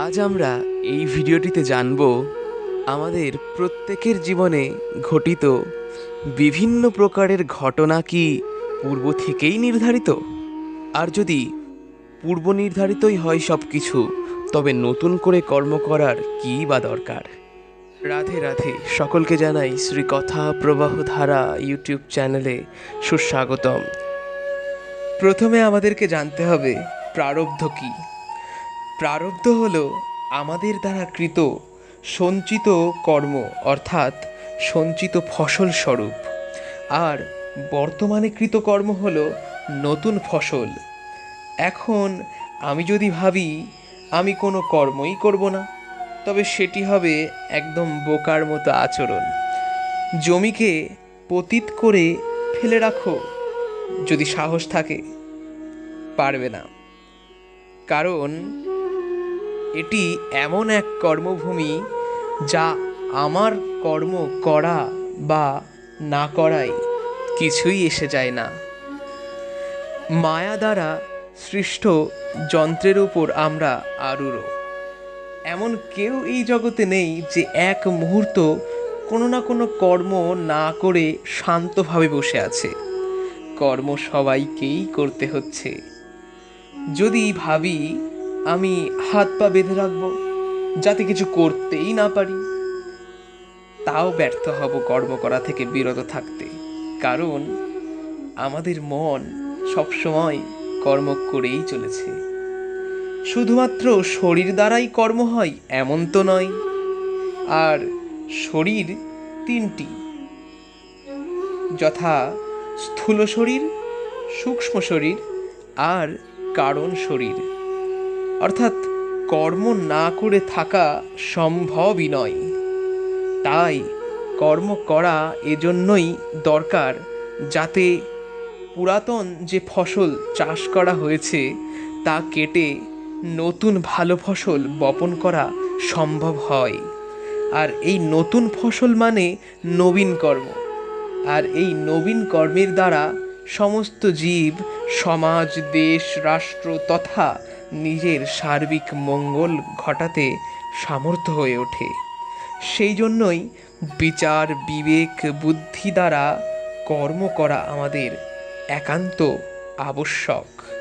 আজ আমরা এই ভিডিওটিতে জানব আমাদের প্রত্যেকের জীবনে ঘটিত বিভিন্ন প্রকারের ঘটনা কি পূর্ব থেকেই নির্ধারিত? আর যদি পূর্ব নির্ধারিতই হয় সব কিছু তবে নতুন করে কর্ম করার কী বা দরকার? রাধে রাধে, সকলকে জানাই শ্রী কথা প্রবাহ ধারা ইউটিউব চ্যানেলে সুস্বাগতম। প্রথমে আমাদেরকে জানতে হবে, প্রারব্ধ কী? প্রারব্ধ হল আমাদের দ্বারা কৃত সঞ্চিত কর্ম, অর্থাৎ সঞ্চিত ফসল স্বরূপ। আর বর্তমানে কৃত কর্ম হল নতুন ফসল। এখন আমি যদি ভাবি, আমি কোনো কর্মই করব না, তবে সেটি হবে একদম বোকার মতো আচরণ। জমিকে পতিত করে ফেলে রাখো, যদি সাহস থাকে। পারবে না। কারণ এটি এমন এক কর্মভূমি যা আমার কর্ম করা বা না করাই কিছুই এসে যায় না। মায়া দ্বারা সৃষ্ট যন্ত্রের উপর আমরা আরুরো। এমন কেউ এই জগতে নেই যে এক মুহূর্ত কোনো না কোনো কর্ম না করে শান্তভাবে বসে আছে। কর্ম সবাইকেই করতে হচ্ছে। যদি ভাবি আমি হাত পা বেঁধে রাখব, যাতে কিছু করতেই না পারি। তাও ব্যর্থ হব কর্ম করা থেকে বিরত থাকতে, কারণ আমাদের মন সবসময় কর্ম করেই চলেছে। শুধুমাত্র শরীর দ্বারাই কর্ম হয়, এমন তো নয়। আর শরীর তিনটি। যথা স্থূল শরীর, সূক্ষ্ম শরীর আর কারণ শরীর। অর্থাৎ কর্ম না করে থাকা সম্ভবই নয়। তাই কর্ম করা এজন্যই দরকার যাতে পুরাতন যে ফসল চাষ করা হয়েছে, তা কেটে নতুন ভালো ফসল বপন করা সম্ভব হয়। আর এই নতুন ফসল মানে নবীন কর্ম। আর এই নবীন কর্মের দ্বারা সমস্ত জীব, সমাজ, দেশ, রাষ্ট্র তথা নিজের সার্বিক মঙ্গল ঘটাতে সামর্থ্য হয়ে ওঠে। সেই জন্যই বিচার, বিবেক, বুদ্ধি দ্বারা কর্ম করা আমাদের একান্ত আবশ্যক।